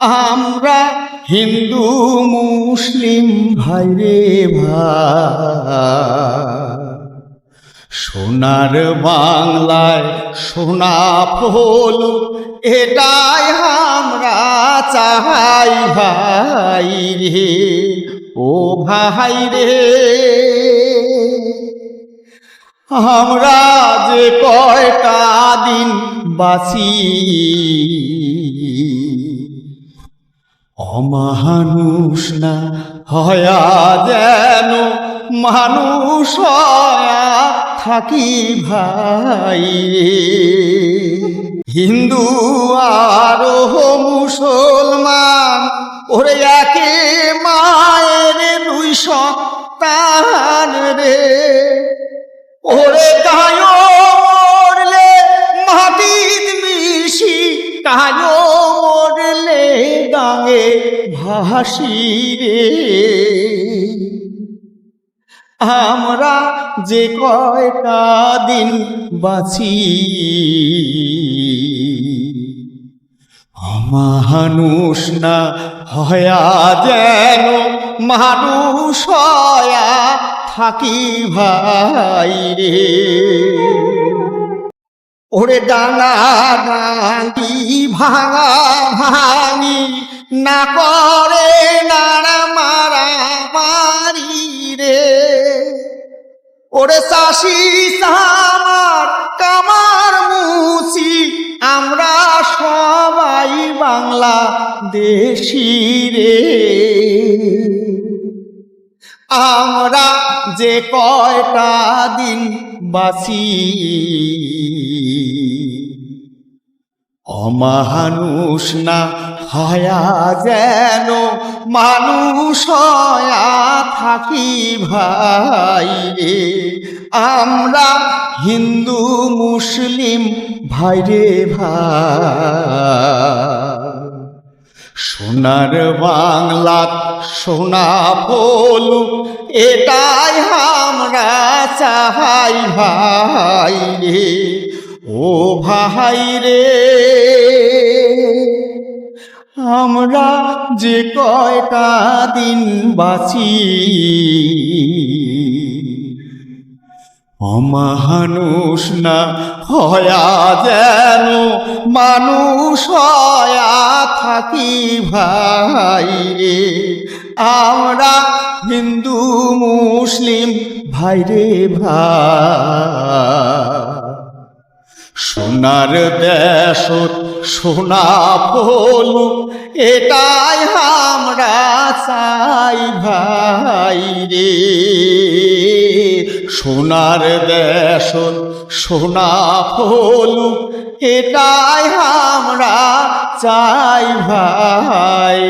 আমরা হিন্দু, মুসলিম, ভাইরে ভাই। সোনার বাংলায় সোনা ফল, এটাই আমরা চাই ভাই রে, ও ভাই রে। আমরা যে কয়টা দিন বাঁচি অমানুষ না হয়া যেন মানুষ থাকি ভাই হিন্দু আর মুসলমান, ওরে একে মায়ের দুই সন্তান রে। ওরে কায়ো মাটির মিশি কায়ো ভাসি রে আমরা যে কয়টা দিন বাঁচি, অমানুষ না হয়া যেন মানুষ হয়া থাকি ভাই রে। ওরে ডানা ডাঙ্গি ভাঙা ভাঙি না করে নাড়া মারা মারি রে। ওরে চাষি সামার কামার মুসি আমরা সবাই বাংলা দেশি রে। আমরা যে কয়টা দিন বাঁচি অমানুষ না হয়া যেন মানুষ থাকি ভাই রে। আমরা হিন্দু, মুসলিম ভাইরে ভাই। সোনার বাংলা সোনা বল এটাই আমরা চাহাই ভাই রে। ও ভাই রে, আমরা যে কয়টা দিন বাঁচি, অমানুষ না হয়া যেন মানুষ হয়া থাকি ভাই রে। আমরা হিন্দু, মুসলিম, ভাই রে ভাই। সোনার দেশ সোনা ফল এটাই আমরা চাই ভাই রে। সোনার দেশ সোনা ফল এটাই আমরা চাই ভাই